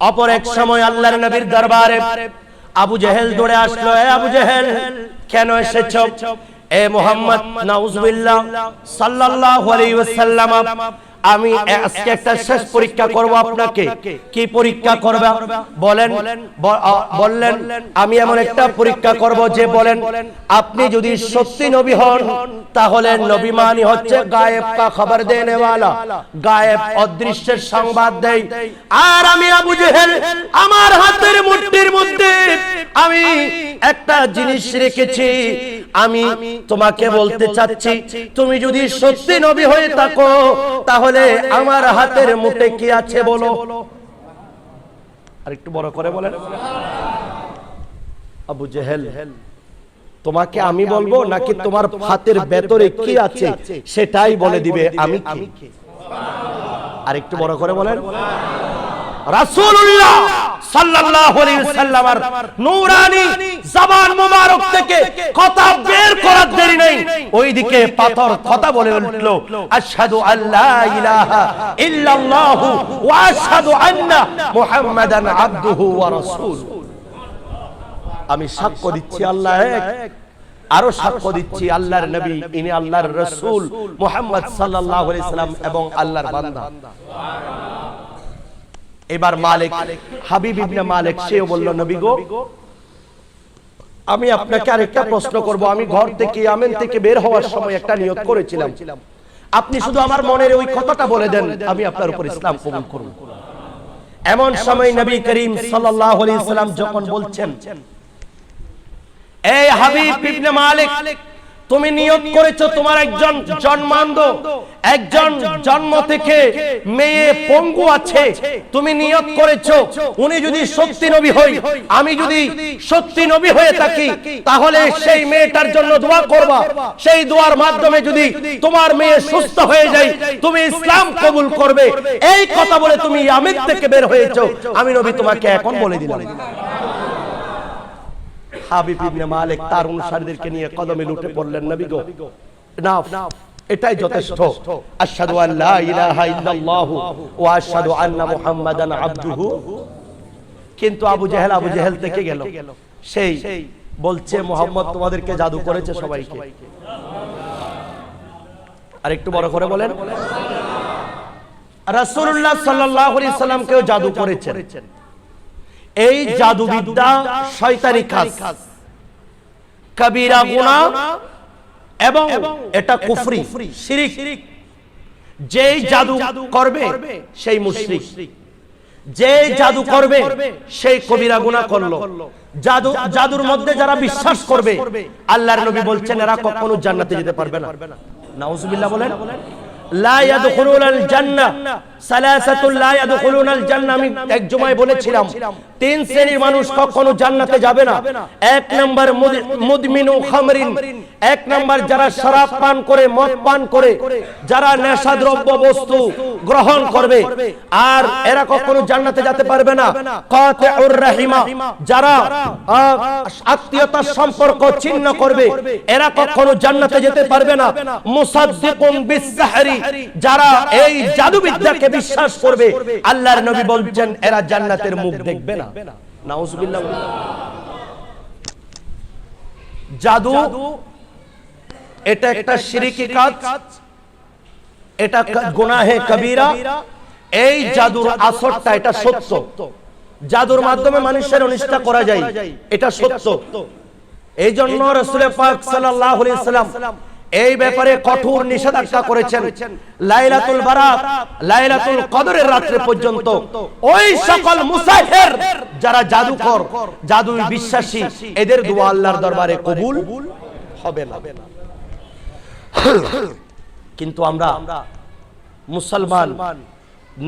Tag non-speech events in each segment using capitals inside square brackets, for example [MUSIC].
অপর এক সময় আল্লাহর নবীর দরবারে আবু জেহেল দৌড়ে আসলো এ আবু জেহেল কেন এসেছ? এ মোহাম্মদ নাউজুবিল্লাহ সাল্লাল্লাহু আলাইহি ওয়াসাল্লাম আমি আজকে একটা শেষ পরীক্ষা করব আপনাকে। কি পরীক্ষা করবে? বলেন বললেন আমি এমন একটা পরীক্ষা করব যে বলেন আপনি যদি সত্যি নবী হন তাহলে নবী মানি হচ্ছে গায়েব কা খবর দেনে वाला গায়েব অদৃশ্যের সংবাদ দেয় আর আমি আবু জেহেল আমার হাতের মুঠির মধ্যে আমি একটা জিনিস রেখেছি। আমি তোমাকে বলতে চাচ্ছি তুমি যদি সত্যি নবী হয়ে থাকো তাহলে আমার হাতের মুঠে কি আছে বলো? আর একটু বড় করে বলেন। আবু জেহেল তোমাকে আমি বলব নাকি তোমার হাতের ভেতরে কি আছে? সেটাই বলে দিবে আমি কি? আর একটু বড় করে বলেন। রাসূলুল্লাহ সাল্লাল্লাহু আলাইহি সাল্লামের নূরানি জবান মোবারক থেকে কথা বের করার দেরি নেই। ওইদিকে পাথর কথা বলে উঠল আশহাদু আল্লা ইলাহা ইল্লাল্লাহু ওয়া আশহাদু আন্না মুহাম্মাদান আবদুহু ওয়া রাসূলুহু আমি সাক্ষ্য দিচ্ছি আল্লাহ এক। আরও সাক্ষ্য দিচ্ছি আল্লাহর নবী ইনি আল্লাহর রাসূল মুহাম্মদ সাল্লাল্লাহু আলাইহি সাল্লাম এবং আল্লাহর বান্দা। এবার মালিক হাবিব ইবনে মালিক সেও বলল নবী গো আমি আপনাকে আরেকটা প্রশ্ন করব। আমি ঘর থেকে আমেন থেকে বের হওয়ার সময় একটা নিয়ত করেছিলাম। আপনি শুধু আমার মনের ওই কথাটা বলে দেন আমি আপনার উপর ইসলাম কবুল করব। এমন সময় নবী করিম সাল্লাল্লাহু আলাইহি সাল্লাম যখন বলছেন এই হাবিব ইবনে মালিক তুমি নিয়ত করেছ তোমার একজন জন্মান্ধ, একজন জন্ম থেকে মেয়ে পঙ্গু আছে, তুমি নিয়ত করেছ, উনি যদি সত্যি নবী হই, আমি যদি সত্যি নবী হয়ে থাকি, তাহলে সেই মেয়েটার জন্য দোয়া করবা। সেই দোয়ার মাধ্যমে যদি তোমার মেয়ে সুস্থ হয়ে যায়, তুমি ইসলাম কবুল করবে। এই কথা বলে তুমি আমির থেকে বের হয়েছো। আমি নবী তোমাকে এখন বলে দিলাম। হাবিব ইবনে মালিক তার অনুসারীদেরকে নিয়ে কদমে লুটে পড়লেন নবী গো। না এটাই যথেষ্ট। আশহাদু আল্লা ইলাহা ইল্লাল্লাহু ওয়া আশহাদু আন্না মুহাম্মাদান আবদুহু। কিন্তু আবু জেহেল আবু জেহেল থেকে গেল। সেই বলছে, মোহাম্মদ তোমাদেরকে জাদু করেছে সবাইকে। আর একটু বড় করে বলেন, রাসূলুল্লাহ সাল্লাল্লাহু আলাইহি সাল্লামকেও জাদু করেছেন। এই জাদুবিদ্যা শয়তানি কাজ। কবিরা গুনাহ এবং এটা কুফরি। শিরিক। যেই জাদু করবে সেই মুশরিক। যে জাদু করবে সেই কবিরা গুনাহ করল। জাদু জাদুর মধ্যে যারা বিশ্বাস করবে আল্লাহর নবী বলছেন এরা কখনো জান্নাতে যেতে পারবে না। নাউজুবিল্লাহ বলেন। জান্নাতে যারা যারা নেশাদ্রব্য বস্তু গ্রহণ করবে, আর এরা কখনো জান্নাতে যেতে পারবে না। যারা আত্মীয়তার সম্পর্ক ছিন্ন করবে, এরা কখনো জান্নাতে যেতে পারবে না। মুসাদ্দিকুন যারা এই জাদুবিদ্যাকে বিশ্বাস করবে আল্লাহর নবী বলছেন এরা জান্নাতের মুখ দেখবে না। নাউজুবিল্লাহ। জাদু এটা একটা শিরিকি কাজ এটা গুনাহে কবিরা। এই জাদুর আসরটা এটা সত্য। জাদুর মাধ্যমে মানুষের অনিষ্টা করা যায়। এটা সত্য। এই জন্য রসুল পাক সাল্লাল্লাহু আলাইহি সাল্লাম এই ব্যাপারে কঠোর নিষেধাজ্ঞা করেছেন লাইলাতুল বারাত লাইলাতুল কদরের রাত্রে পর্যন্ত। ওই সকল মুসাফির যারা জাদুকর জাদু বিশ্বাসী এদের দোয়া আল্লাহর দরবারে কবুল হবে না। কিন্তু আমরা মুসলমান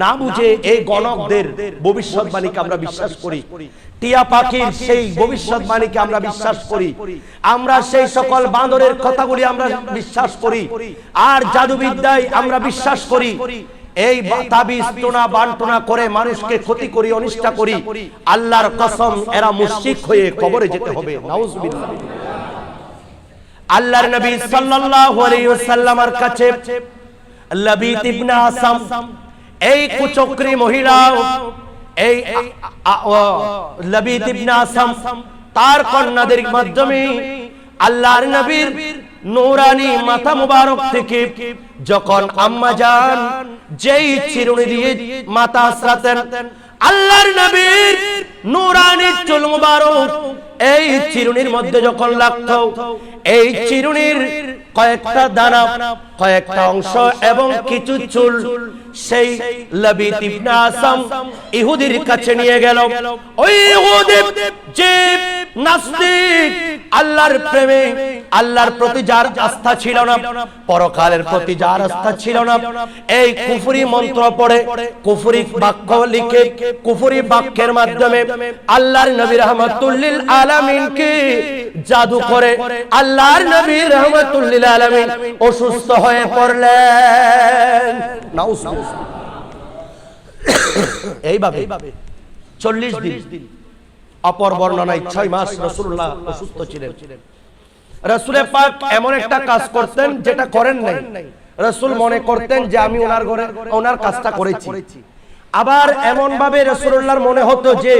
না বুঝে এই গণকদের ভবিষ্যৎবাণীকে আমরা বিশ্বাস করি। টিয়া পাখির সেই ভবিষ্যৎবাণীকে আমরা বিশ্বাস করি। আমরা সেই সকল বাঁদরের কথাগুলি আমরা বিশ্বাস করি। আর জাদুবিদ্যায় আমরা বিশ্বাস করি। এই তাবিজ টোনা বান্টনা করে মানুষকে ক্ষতি করি অনিষ্টা করি। আল্লাহর কসম এরা মুশরিক হয়ে কবরে যেতে হবে। নাউজুবিল্লাহ। আল্লাহর নবী সাল্লাল্লাহু আলাইহি ওয়াসাল্লামের কাছে লাবিত ইবনে আসাম এই কুচক্রী মহিলা, এই লবিদ ইবনে আসাম, তার কন্যাদের মাধ্যমে আল্লাহর নবীর নূরানি মাথা মুবারক থেকে যখন আম্মা যান যেই চিরুনি দিয়ে মাথা আসরাতেন আল্লাহর নবীর নূরানি চুল মুবারক এই চিরুনির মধ্যে যখন লাগতো, এই চিরুনির কয়েকটা দানা, কয়েকটা অংশ এবং কিছু চুল, সেই লবিত ইবনে আসাম ইহুদির কাছে নিয়ে গেল। ওই নাস্তিক, আল্লাহর প্রেমে, আল্লাহর প্রতি যার আস্থা ছিল না, পরকালের প্রতি যার আস্থা ছিল না, এই কুফরি মন্ত্র পড়ে, কুফরি বাক্য লিখে, কুফরি বাক্যের মাধ্যমে আল্লাহর নবী রহমাতুল্লিল আলামিনকে জাদু করে আল্লাহর নবী রহমাতুল্লিল আলামিন অসুস্থ হয়ে পড়লেন। [COUGHS] এইভাবে চল্লিশ দিন অপর বর্ণনায় ছয় মাস রসুল্লাহ অসুস্থ ছিলেন। রসুলের পাক এমন একটা কাজ করতেন যেটা করেন নাই। রসুল মনে করতেন যে আমি ওনার ঘরে ওনার কাজটা করেছি। আবার এমন ভাবে রসুল্লাহর মনে হতো যে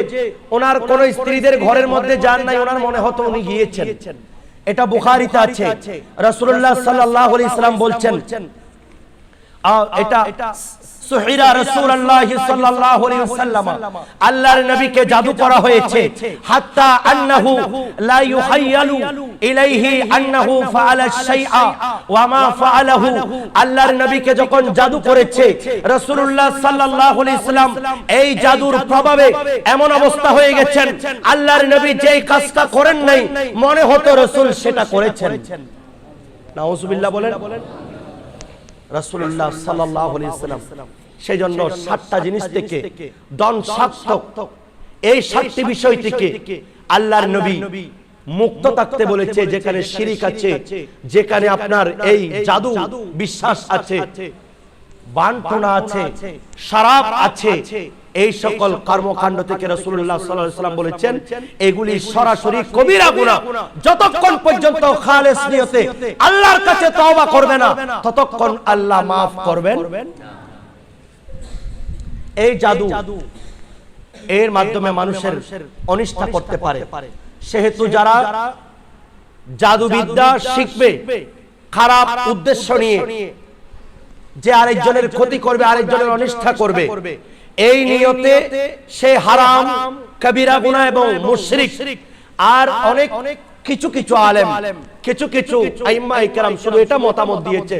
ওনার কোন স্ত্রীদের ঘরের মধ্যে যান নাই, ওনার মনে হতো উনি গিয়েছেন। এটা বুখারিতে আছে। রসুল্লাহ সাল্লাহ ইসলাম বলছেন এটা সুহিরা সাল্লাল্লাহু আলাইহি ওয়াসাল্লাম, আল্লাহর নবীকে জাদু করা হয়েছে। হাত্তা আন্নাহু লা ইউহাইয়ালু ইলাইহি আন্নাহু ফাআলা শাইআ ওয়া মা ফাআলাহু। আল্লাহর নবীকে যখন জাদু করেছে, রাসূলুল্লাহ সাল্লাল্লাহু আলাইহি ওয়াসাল্লাম, এই জাদুর প্রভাবে এমন অবস্থা হয়ে গেছেন। আল্লাহর নবী যেই কাজটা করেন নাই, মনে হতো রাসূল সেটা করেছেন। নাউজুবিল্লাহ বলেন। রাসূলুল্লাহ সাল্লাল্লাহু আলাইহি ওয়াসাল্লাম। সেই জন্য সাতটা জিনিস থেকে দন সার্থক। এই সাতটি বিষয় থেকে আল্লাহর নবী মুক্ত থাকতে বলেছে যেখানে শিরিক আছে যেখানে আপনার এই জাদু বিশ্বাস আছে বান্টনা আছে আছে এই সকল কর্মকাণ্ড থেকে রাসূলুল্লাহ সাল্লাল্লাহু বলেছেন এগুলি সরাসরি কবিরা যতক্ষণ পর্যন্ত খালেস নিয়তে আল্লাহর কাছে তওবা করবে না ততক্ষণ আল্লাহ maaf করবেন। এই জাদু এর মাধ্যমে মানুষের অনিষ্ঠা করতে পারে। সেহেতু যারা জাদুবিদ্যা শিখবে খারাপ উদ্দেশ্য নিয়ে যে আরেকজনের ক্ষতি করবে আরেকজনের অনিষ্ঠা করবে। এই নিয়তে সে হারাম কবিরা গুনাহ এবং মুশরিক আর অনেক অনেক কিছু কিছু আলেম, কিছু কিছু শুধু এটা মতামত দিয়েছে।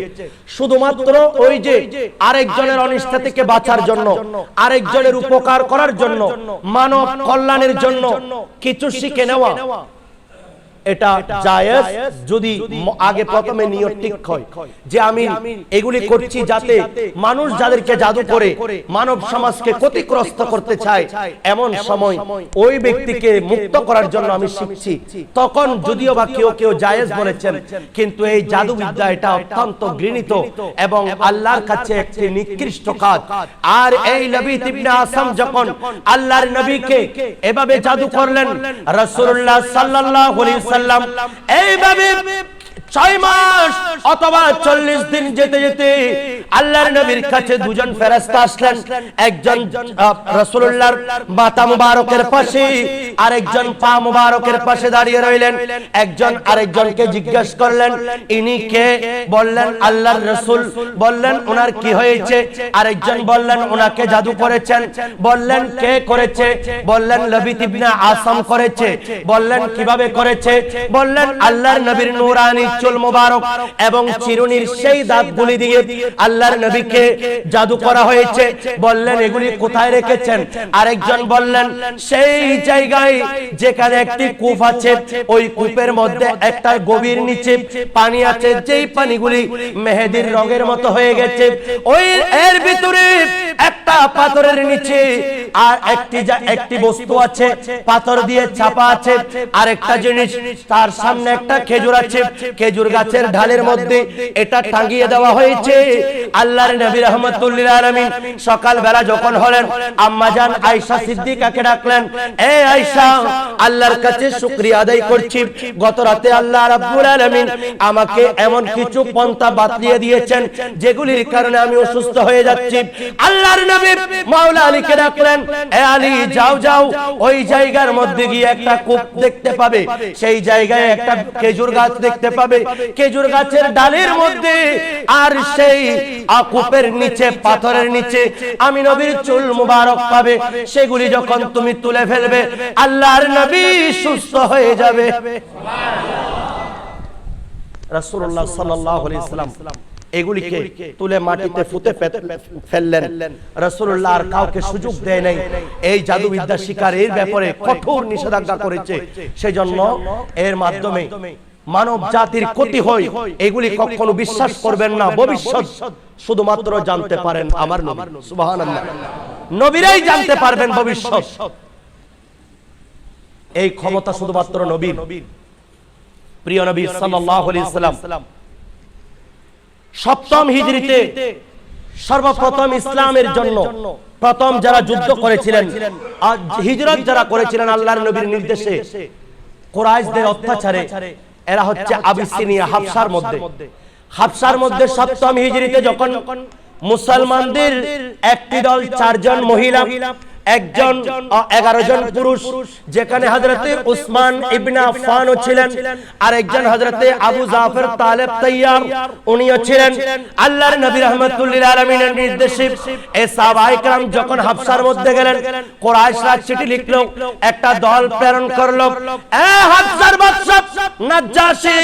শুধুমাত্র ওই যে আরেকজনের অনিষ্ঠা থেকে বাঁচার জন্য, আরেকজনের উপকার করার জন্য, মানব কল্যাণের জন্য কিছু শিখে নেওয়া এটা জায়েজ যদি আগে প্রথমে নিয়ত ঠিক হয়। যে আমি এগুলি করছি যাতে মানুষ যাদেরকে জাদু করে মানব সমাজকে ক্ষতিগ্রস্ত করতে চায় এমন সময় ওই ব্যক্তিকে মুক্ত করার জন্য আমি শিখছি। তখন যদিও বা কেউ কেউ জায়েজ বলেছেন কিন্তু এই জাদুবিদ্যা এটা অত্যন্ত ঘৃণিত এবং আল্লাহর কাছে একটি নিকৃষ্ট কাজ। আর এই নবী ইবনে আসাম যখন আল্লাহর নবীকে এভাবে জাদু করলেন রাসূলুল্লাহ সাল্লাল্লাহু আলাইহি সাল্লাম এইভাবে ছয় মাস অথবা চল্লিশ দিন যেতে যেতে আল্লাহর নবীর কাছে দুজন ফেরেশতা আসলেন। একজন আহ, রাসূলুল্লাহর মাথা মুবারকের পাশে আরেকজন পা মুবারকের পাশে দাঁড়িয়ে রইলেন। একজন আরেকজনকে জিজ্ঞেস করলেন ইনি কে? বললেন আল্লাহর রাসূল। বললেন ওনার কি হয়েছে? আরেকজন বললেন ওনাকে জাদু করেছেন। বললেন কে করেছে? বললেন লবিত ইবনে আসাম করেছে। বললেন কীভাবে করেছে? বললেন আল্লাহর নবীর নূরানি চুল মোবারক এবং চিরুনির সেই দাঁতগুলি দিয়ে আল্লাহর নবীকে জাদু করা হয়েছে। বললেন এগুলি কোথায় রেখেছেন? আরেকজন বললেন সেই জায়গায় যেখানে একটি কূপ আছে ওই কূপের মধ্যে একটা গভীর নিচে পানি আছে যেই পানিগুলি মেহেদির রঙের মতো হয়ে গেছে। ওই এর ভিতরে একটা পাথরের নিচে আর একটি একটি বস্তু আছে পাথর দিয়ে চাপা আছে আর একটা জিনিস তার সামনে একটা খেজুর আছে খেজুর গাছের ঢালের মধ্যে এটা টাঙ্গিয়ে দেওয়া হয়েছে। আল্লাহর নবী রহমতুল্লিল আলমিন সকাল বেলা যখন হলেন আম্মাজান আয়েশা সিদ্দিকাকে ডাকলেন এ আয়েশা আল্লাহর কাছে শুকরিয়া আদায় করছি গত রাতে আল্লাহ রাব্বুল আলামিন আমাকে এমন কিছু পন্থা বাতলিয়ে দিয়েছেন যেগুলির কারণে আমি অসুস্থ হয়ে যাচ্ছি আল্লাহর নবী মাওলা আলীকে ডাকলেন এ আলী যাও যাও ওই জায়গার মধ্যে গিয়ে একটা কূপ দেখতে পাবে। সেই জায়গায় একটা খেজুর গাছ দেখতে পাবে। খেজুর গাছের ডালের মধ্যে আর সেই কূপের নিচে পাথরের নিচে আমি নবীর চুল মুবারক পাবে। সেগুলি যখন তুমি তুলে ফেলবে আল্লাহর নবী সুস্থ হয়ে যাবে। রাসূলুল্লাহ সাল্লাল্লাহু আলাইহি সাল্লাম। এগুলিকে তুলে মাটিতে ফুতে ফেললেন। রাসূলুল্লাহ আর কাউকে সুযোগ দেয় নাই। এই জাদুবিদ্যা শিকার এর ব্যাপারে কঠোর নিষেধাজ্ঞা করেছে। সেজন্য এর মাধ্যমে মানব জাতির ক্ষতি হয়। এগুলি কখনো বিশ্বাস করবেন না ভবিষ্যৎ শুধুমাত্র জানতে পারেন আমার নবী। সুবহানাল্লাহ। নবীরাই জানতে পারবেন ভবিষ্যৎ। এই ক্ষমতা শুধুমাত্র নবীর। প্রিয় নবী সাল্লাল্লাহু আলাইহি সাল্লাম। সপ্তম হিজরিতে সর্বপ্রথম ইসলামের জন্য প্রথম যারা যুদ্ধ করেছিলেন আর হিজরত যারা করেছিলেন আল্লাহর নবীর নির্দেশে কোরাইশদের অত্যাচারে এরা হচ্ছে আবিসিনিয়া হাফসার মধ্যে। হাফসার মধ্যে সপ্তম হিজরিতে যখন মুসলমানদের একটি দল চারজন মহিলা একজন এগারো জন পুরুষ যেখানে হজরতে উসমান ইবনে আফফানও ছিলেন আর একজন হজরতে আবু জাফর তালেব তৈয়ার উনিও ছিলেন আল্লাহর নবী রহমতুল্লিল আলমিনের নির্দেশে এ সাহাবাই যখন হাফসার মধ্যে গেলেন কোরআশরা চিঠি লিখলো একটা দল প্রেরণ করল। এ হাফসার বাদশা নাজ্জাসী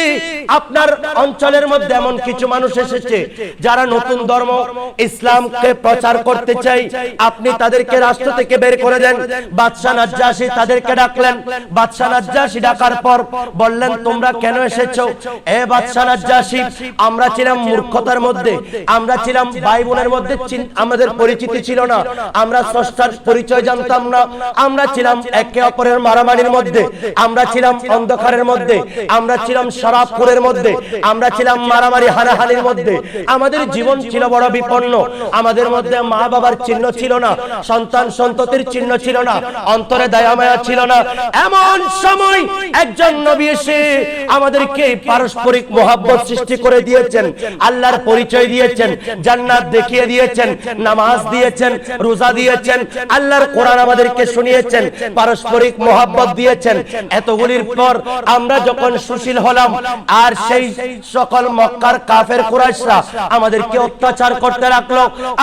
আপনার অঞ্চলের মধ্যে এমন কিছু মানুষ এসেছে যারা নতুন ধর্ম ইসলামকে প্রচার করতে চাই আপনি তাদেরকে রাষ্ট্র থেকে বের করে দেন। বাদশাহ নাজ্জাশী তাদেরকে ডাকলেন। বাদশাহ নাজ্জাশী ডাকার পর বললেন, তোমরা কেন এসেছ? এ বাদশাহ নাজ্জাশী আমরা ছিলাম মূর্খতার মধ্যে। আমরা ছিলাম ভাই বোনের মধ্যে আমাদের পরিচিতি ছিল না। আমরা স্রষ্টার পরিচয় জানতাম না। আমরা ছিলাম একে অপরের মারামারির মধ্যে। আমরা ছিলাম অন্ধকারের মধ্যে। আমরা ছিলাম শরাবপুরের মধ্যে। আমরা ছিলাম মারামারি হানাহানির মধ্যে। আমাদের জীবন ছিল বড় বিপন্ন। আমাদের মধ্যে মা বাবার চিহ্ন ছিল না। সন্তান সন্তান সন্ততির চিহ্ন ছিল না, অন্তরে দয়ামায়া ছিল না। এমন সময় একজন নবী এসে আমাদেরকে পারস্পরিক মোহাব্বত সৃষ্টি করে দিয়েছেন, আল্লাহর পরিচয় দিয়েছেন, জান্নাত দেখিয়ে দিয়েছেন, নামাজ দিয়েছেন, রোজা দিয়েছেন, আল্লাহর কোরআন আমাদেরকে শুনিয়েছেন, পারস্পরিক মোহাব্বত দিয়েছেন। এতগুলির পর আমরা যখন সুশীল হলাম, আর সেই সকল মক্কার কাফের কুরাইশরা আমাদেরকে অত্যাচার করতে রাখল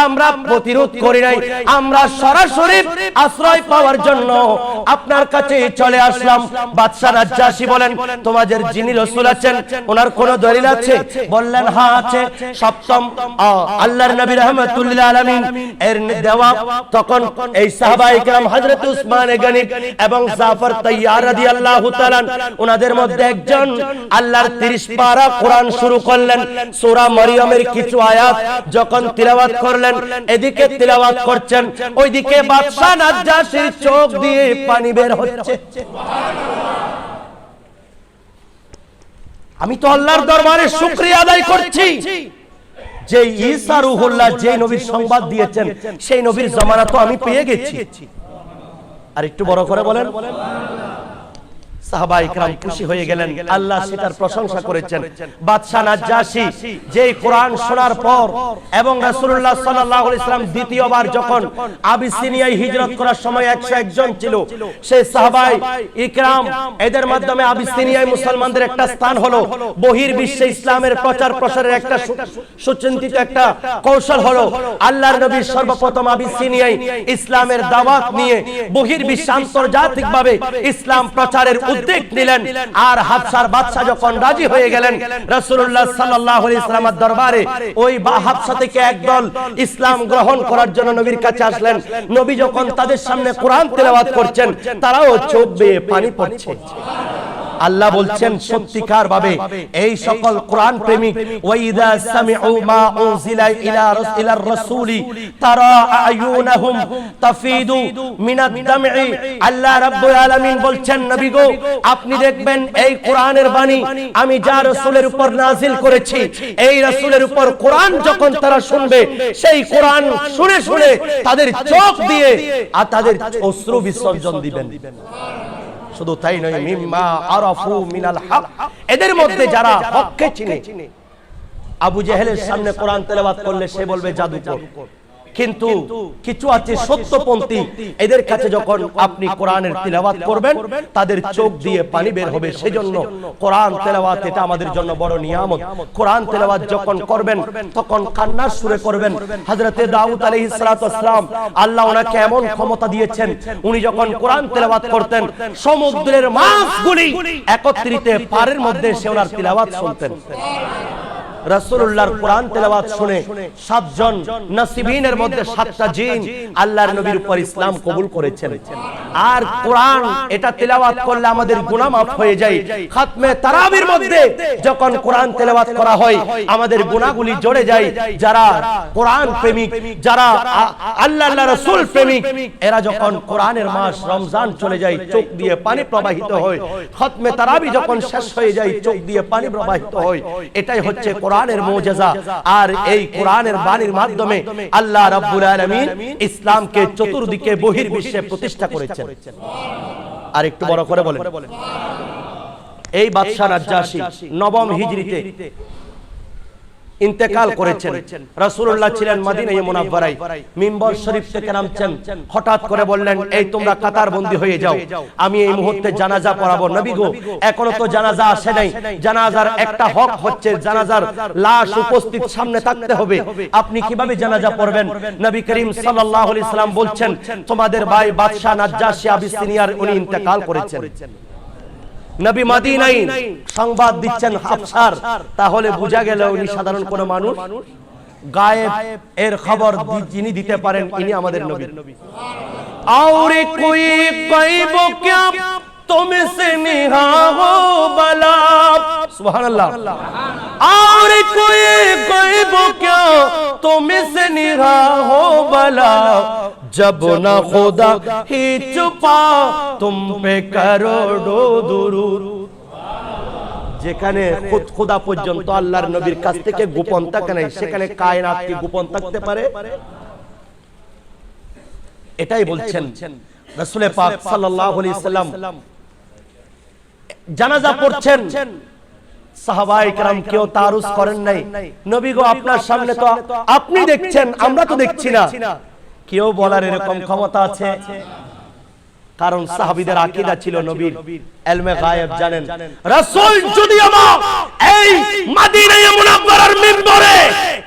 আমরা প্রতিরোধ করি নাই, আমরা সরাসরি আশ্রয় পাওয়ার জন্য আপনার কাছে চলে আসলাম বাদশাহ রাজ্জাসী বলেন তোমাদের যিনি রসুল আছেন ওনার কোন দলিল আছে বললেন হ্যাঁ আছে সপ্তম আ, আল্লাহর নবী রহমতুল্লাহ আলামিন এর দেওয়া তখন এই সাহাবায়ে کرام হযরত উসমান গনি এবং জাফর তাইয়ার রাদিয়াল্লাহু তাআলা ওনাদের মধ্যে একজন আল্লাহর 30 পারা কোরআন শুরু করলেন সূরা মরিয়মের কিছু আয়াত যখন তিলাওয়াত করলেন এদিকে তিলাওয়াত করছেন ওইদিকে বাদশা নাজ্জাশীর চোখ দিয়ে পানি বের হচ্ছে। আমি তো আল্লাহর দরবারে শুক্রিয়া আদায় করছি। যে ঈসা রুহুল্লাহ যে নবীর সংবাদ দিয়েছেন সেই নবীর জমানা তো আমি পেয়ে গেছি। আর একটু বড় করে বলেন। সাহাবা ইকরাম খুশি হয়ে গেলেন আল্লাহ সেটার প্রশংসা করেছেন। বাদশাহ নাজ্জাশী যে কোরআন শোনার পর এবং রাসূলুল্লাহ সাল্লাল্লাহু আলাইহি সাল্লাম দ্বিতীয়বার যখন আবিসিনিয়ায় হিজরত করার সময় 101 জন ছিল। সেই সাহাবাই ইকরাম এদের মাধ্যমে আবিসিনিয়ায় মুসলমানদের একটা স্থান হলো বহির বিশ্বে ইসলামের প্রচার প্রসারের একটা সুচিন্তিত একটা কৌশল হলো আল্লাহর নবী সর্বপ্রথম আবিসিনিয়ায় ইসলামের দাওয়াত নিয়ে বহির বিশ্বে আন্তর্জাতিকভাবে ইসলাম প্রচারের উদ্যোগ নিলেন আর হাফসার বাদশা যখন রাজি হয়ে গেলেন, রাসূলুল্লাহ সাল্লাল্লাহু আলাইহি সাল্লামের দরবারে, ওই বা হাফসা থেকে একদল ইসলাম গ্রহণ করার জন্য নবীর কাছে আসলেন। নবী যখন তাদের সামনে কোরআন তেলাওয়াত করছেন, তারাও চোখ বেয়ে পানি পড়ছে। আল্লাহ বলছেন সত্যিকার ভাবে এই সকল কোরআন প্রেমিক, ওয়াইদা সামিউ মা ইলা রাসূলি, তারা আয়ুনহুম তাফিদু আল্লাহ রাব্বুল আলামিন বলছেন, নবী গো, আপনি দেখবেন এই কোরআনের বাণী আমি যা রাসূলের উপর নাজিল করেছি, এই রাসূলের উপর কোরআন যখন তারা শুনবে, সেই কোরআন শুনে শুনে তাদের চোখ দিয়ে আর তাদের অশ্রু বিসর্জন দিবেন। শুধু তাই নয় মিম্মা আরাফু মিনাল হক। এদের মধ্যে যারা হককে চিনে আবু জেহেলের সামনে কোরআন তেলাওয়াত করলে সে বলবে জাদুকর। কিন্তু কিছু আছে সত্যপন্থী। এদের কাছে যখন আপনি কোরআনের তিলাওয়াত করবেন তাদের চোখ দিয়ে পানি বের হবে সেজন্য কোরআন তেলাওয়াত এটা আমাদের জন্য বড় নিয়ামত। কোরআন তেলাওয়াত যখন করবেন তখন কান্নার সুরে করবেন। হযরতে দাউদ আলাইহিস সালাতু আল্লাহ ওনাকে এমন ক্ষমতা দিয়েছেন উনি যখন কোরআন তেলাওয়াত করতেন সমুদ্রের মাছগুলি একত্রিত পারের মধ্যে সে ওনার তিলাওয়াত শুনতেন। রাসূলুল্লাহর কোরআন তেলাওয়াত শুনে সাতজন নসিবিনের মধ্যে সাতটা জিন আল্লাহর নবীর উপর ইসলাম কবুল করেছেন। আর কোরআন এটা তেলাওয়াত করলে আমাদের গুনাহ মাফ হয়ে যায়। খাতমে তারাবির মধ্যে যখন কোরআন তেলাওয়াত করা হয়, আমাদের গুনাহগুলি জড়ে যায়। যারা কোরআন প্রেমিক, যারা আল্লাহ আল্লাহ রাসূল প্রেমিক, এরা যখন কোরআনের মাস রমজান চলে যায়, চোখ দিয়ে পানি প্রবাহিত হয়। খতমে তারাবি যখন শেষ হয়ে যায়, চোখ দিয়ে পানি প্রবাহিত হয়। এটাই হচ্ছে কোরআনের মৌজাজা। আর এই কোরআনের বাণীর মাধ্যমে আল্লাহ রাব্বুল আলামিন ইসলামকে চতুর্দিকে বহির্বিশ্বে প্রতিষ্ঠা করেছেন। আর একটু বড় করে বলেন। এই বাদশা রাজ্জাসী নবম হিজরিতে ইন্তেকাল করেছেন। রাসূলুল্লাহ ছিলেন মদিনায়ে মুনাওয়ারায়। মিম্বর শরীফ থেকে নামছেন। হঠাৎ করে বললেন এই তোমরা কাতার বন্দী হয়ে যাও। আমি এই মুহূর্তে জানাজা পড়াবো। নবী গো এখনও তো জানাজা আসে নাই। জানাজার একটা হক হচ্ছে জানাজার লাশ উপস্থিত সামনে থাকতে হবে। আপনি কীভাবে জানাজা পড়বেন? নবী করিম সাল্লাল্লাহু আলাইহি সাল্লাম বলছেন তোমাদের ভাই বাদশা নাজ্জাশী আবিসিনিয়ার উনি ইন্তেকাল করেছেন। নবী মাদিনাই সংবাদ দিচ্ছেন হাফসার। তাহলে বোঝা গেল উনি সাধারণ কোনো মানুষ। গায়েব এর খবর যিনি দিতে পারেন ইনি আমাদের নবী। আউরে কোই গায়েব কিয়া তুমি সে নিহা হো বালা। সুবহানাল্লাহ। আউরে কোই গায়েব কিয়া তুমি সে নিহা হো বালা। جب نہ خدا ہی چھپا تم پہ کروڑو درود যেখানে খুদ খোদা পর্যন্ত আল্লাহর নবীর কাছ থেকে গোপন থাকে নাই সেখানে কায়নাত কি গোপন থাকতে পারে? এটাই বলছেন রাসূলের পাক সাল্লাল্লাহু আলাইহি সাল্লাম। জানাজা পড়ছেন। সাহাবাই کرام কেউ তারুজ করেন নাই। নবী গো আপনার সামনে তো আপনি দেখছেন আমরা তো দেখছি না। কেউ বলার এরকম ক্ষমতা আছে কারণ সাহাবীদের আকীদা ছিল নবীর ইলমে গায়েব জানেন রাসূল যদি আমার এই মদিনায়ে মুনাওয়ারার মিম্বরে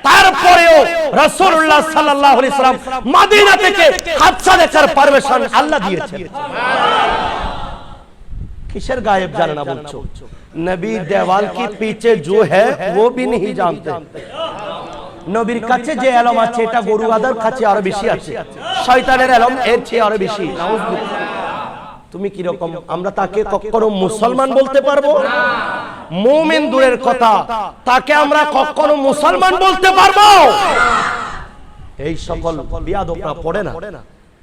তারপরেও রাসূলুল্লাহ সাল্লাল্লাহু আলাইহি সাল্লাম মদিনা থেকে হাদসা দেখার পারমিশন আল্লাহ দিয়েছেন किसर गायब जानना বলছো নবী দেওয়াল কি পিছে जो है वो भी नहीं जानते নবীর কাছে যে এলম আছে এটা গরু আদার কাছে আরও বেশি আছে। শয়তানের এলম এর চেয়ে আরও বেশি। তুমি কি রকম আমরা তাকে কখনো মুসলমান বলতে পারব? মুমিন দূরের কথা। তাকে আমরা কখনো মুসলমান বলতে পারব? এই সকল বিয়াদকরা পড়ে না।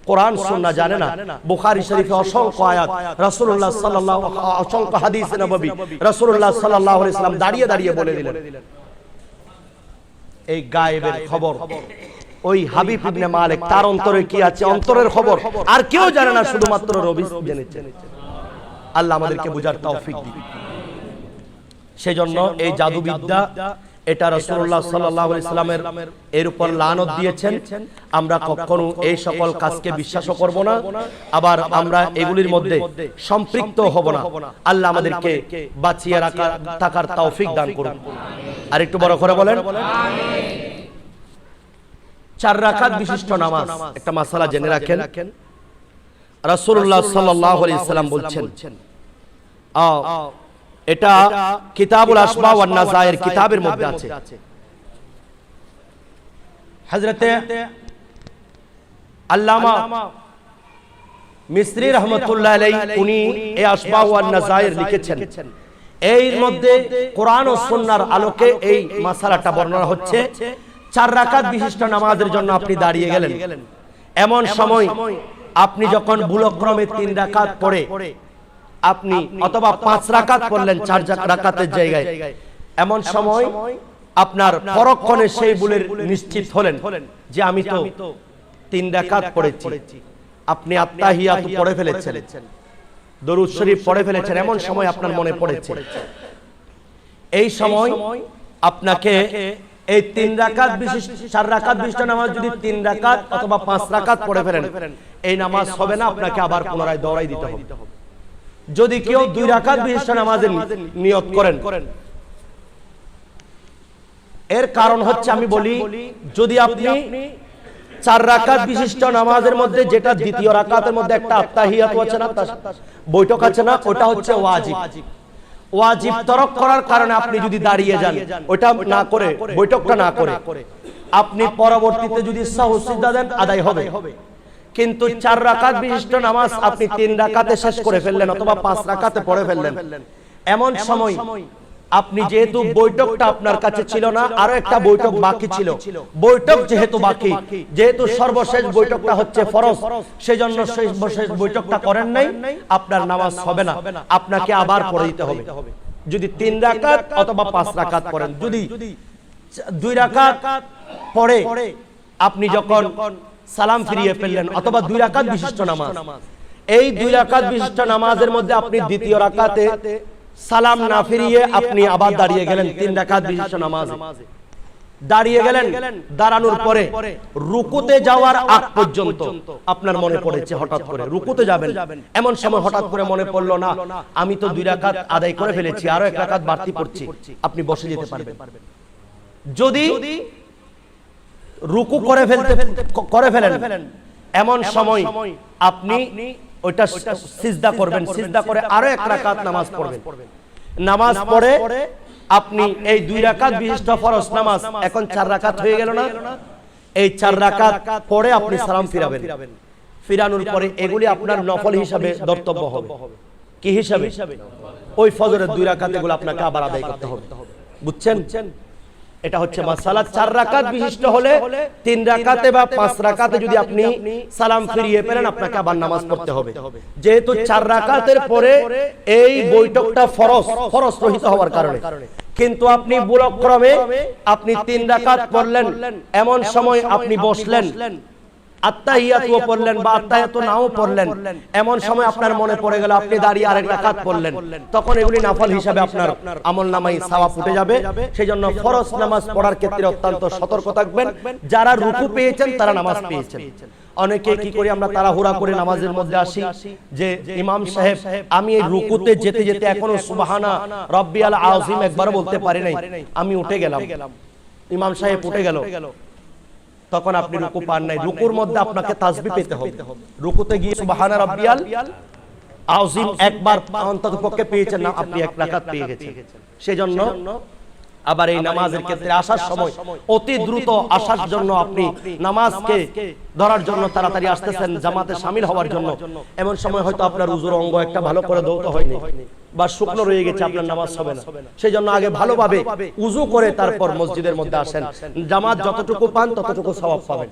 কোরআন সুন্নাহ জানে না। বুখারী শরীফে অসংখ্য আয়াত। রাসূলুল্লাহ সাল্লাল্লাহু অসংখ্য হাদিস নববী রাসূলুল্লাহ সাল্লাল্লাহু আলাইহি সাল্লাম দাঁড়িয়ে দাঁড়িয়ে বলে দিলেন। এই গায়েবের খবর। ওই হাবিব ইবনে মালিক তার অন্তরে কি আছে? অন্তরের খবর। আর কেউ জানে না শুধুমাত্র নবী জেনেছেন আল্লাহ আমাদেরকে বুঝার তৌফিক দিন সেজন্য এই জাদুবিদ্যা এটা রাসূলুল্লাহ সাল্লাল্লাহু আলাইহি সাল্লামের এর উপর লানত দিয়েছেন। আমরা কখনো এই সকল কাজকে বিশ্বাসও করব না আবার আমরা এগুলির মধ্যে সম্পৃক্ত হব না। আল্লাহ আমাদেরকে বাঁচিয়ে রাখার থাকার তৌফিক দান করুন। আর একটু বড় করে বলেন। চার রাকাত বিশিষ্ট নামাজ। একটা মাসালা জেনে রাখেন। রাসূলুল্লাহ সাল্লাল্লাহু আলাইহি সাল্লাম বলছেন এটা কিতাবুল আসমা ওয়ান কিতাবের মধ্যে আছে। হযরতে আল্লামা মিসরি রহমতুল্লাহ আলাইহি উনি এই আসমা ওয়ান লিখেছেন। এর মধ্যে কোরআন ও সুন্নাহর আলোকে এই মাসালাটা বর্ণনা হচ্ছে। চার রাকাত বিশিষ্ট নামাজের জন্য আপনি দাঁড়িয়ে গেলেন। এমন সময় আপনি যখন বুলক্রমে তিন রাকাত পড়ে আপনি অথবা পাঁচ রাকাত পড়লেন চার রাকাতের জায়গায়। এমন সময় আপনার পরক্ষণে সেই ভুলের নিশ্চিত হলেন যে আমি তো তিন রাকাত পড়েছি। আপনি আত্মাহিয়াত পড়ে ফেলেছেন। দরুদ শরীফ পড়ে ফেলেছেন এমন সময় আপনার মনে পড়েছে? এই সময় আপনাকে এই তিন রাকাত বিশিষ্ট চার রাকাত বিশিষ্ট নামাজ যদি তিন রাকাত অথবা পাঁচ রাকাত পড়ে ফেলেন এই নামাজ হবে না আপনাকে আবার পুনরায় দৌড়াই দিতে হবে। যদি কেউ দুই রাকাত বিশিষ্ট নামাজের নিয়ত করেন। এর কারণ হচ্ছে আমি বলি যদি আপনি চার রাকাত বিশিষ্ট নামাজের মধ্যে যেটা দ্বিতীয় রাকাতের মধ্যে একটা আত্মাহিয়াত আছে না বৈঠক আছে না, ওটা হচ্ছে ওয়াজিব। ওয়াজিব তরক করার কারণে আপনি যদি দাঁড়িয়ে যান, ওটা না করে, বৈঠকটা না করে। আপনি পরবর্তীতে যদি সাহসিদা দেন, আদায় হবে। কিন্তু চার রাকাত বিশিষ্ট নামাজ আপনি তিন রাকাতে শেষ করে ফেললেন অথবা পাঁচ রাকাতে পড়ে ফেললেন। এমন সময় আপনি যেহেতু বৈঠকটা আপনার কাছে ছিল না আরও একটা বৈঠক বাকি ছিল। বৈঠক যেহেতু বাকি যেহেতু সর্বশেষ বৈঠকটা হচ্ছে ফরজ সেজন্য সর্বশেষ বৈঠকটা করেন নাই আপনার নামাজ হবে না। আপনাকে আবার পড়ে দিতে হবে। যদি তিন রাকাত অথবা পাঁচ রাকাত পড়েন। যদি দুই রাকাত পড়ে আপনি যখন সালাম ফিরিয়ে ফেললেন অথবা দুই রাকাত বিশিষ্ট নামাজ এই দুই রাকাত বিশিষ্ট নামাজের মধ্যে আপনি দ্বিতীয় রাকাতে সালাম না ফিরিয়ে আপনি আবার দাঁড়িয়ে গেলেন তিন রাকাত বিশিষ্ট নামাজ। দাঁড়িয়ে গেলেন দাঁড়ানোর পরে রুকুতে যাওয়ার আগ পর্যন্ত আপনার মনে পড়েছে হঠাৎ করে? রুকুতে যাবেন? এমন সময় হঠাৎ করে মনে পড়ল না আমি তো দুই রাকাত আদায় করে ফেলেছি আরও এক রাকাত বাড়তি পড়ছি। আপনি বসে যেতে পারবেন। যদি রুকু করে ফেলতে করে ফেলেন এমন সময় আপনি ওইটা সিজদা করবেন সিজদা করে আরও এক রাকাত নামাজ পড়বেন। নামাজ পড়ে আপনি এই দুই রাকাত বিশিষ্ট ফরজ নামাজ এখন চার রাকাত হয়ে গেল না? এই চার রাকাত পরে আপনি সালাম ফিরাবেন। ফিরানোর পরে এগুলি আপনার নফল হিসাবে দর্তব্য হবে। কি হিসাবে? ওই ফজরের দুই রাকাত এগুলো আপনাকে আবার আদায় করতে হবে। বুঝছেন? এটা হচ্ছে মাসালা চার রাকাত বিশিষ্ট হলে তিন রাকাতে বা পাঁচ রাকাতে যদি আপনি সালাম ফিরিয়ে পেলেন আপনাকে আবার নামাজ পড়তে হবে। যেহেতু চার রাকাতের পরে এই বৈঠকটা ফরস ফরজ রহিত হওয়ার কারণে। কিন্তু আপনি বুলক্রমে আপনি তিন রাকাত পড়লেন এমন সময় আপনি বসলেন। আত্মাহিয়াতুও পড়লেন বা আত্মাহিয়াতু নাও পড়লেন। এমন সময় আপনার মনে পড়ে গেল আপনি দাঁড়িয়ে আরেক রাকাত পড়লেন। তখন এগুলি নাফল হিসাবে আপনার আমল নামাই সাওয়া ফুটে যাবে। সেই জন্য ফরজ নামাজ পড়ার ক্ষেত্রে অত্যন্ত সতর্ক থাকবেন। যারা রুকু পেয়েছেন তারা নামাজ পেয়েছেন। অনেকে কি করি আমরা তাড়াহুড়া করে নামাজের মধ্যে আসি যে ইমাম সাহেব আমি এই রুকুতে যেতে যেতে এখনও সুবহানা রব্বিয়াল আযীম একবার বলতে পারি নাই। আমি উঠে গেলাম ইমাম সাহেব উঠে গেল তখন আপনি রুকু পান নাই। রুকুর মধ্যে আপনাকে তাসবি পেতে হবে। রুকুতে গিয়ে সুবহানা রাব্বিয়াল আযীম একবার অন্তত পক্ষে পেয়েছেন না আপনি এক রাকাত পেয়ে গেছেন। সেজন্য আবার এই নামাজের ক্ষেত্রে আসার সময় অতি দ্রুত আসার জন্য আপনি নামাজকে ধরার জন্য তাড়াতাড়ি আসতেছেন জামাতে সামিল হওয়ার জন্য। এমন সময় হয়তো আপনার উজুর অঙ্গ একটা ভালো করে দৌত হয়নি। বা শুকনো রয়ে গেছে আপনার নামাজ হবে না। সেই জন্য আগে ভালোভাবে উজু করে তারপর মসজিদের মধ্যে আসেন। জামাত যতটুকু পান ততটুকু স্বভাব পাবেন।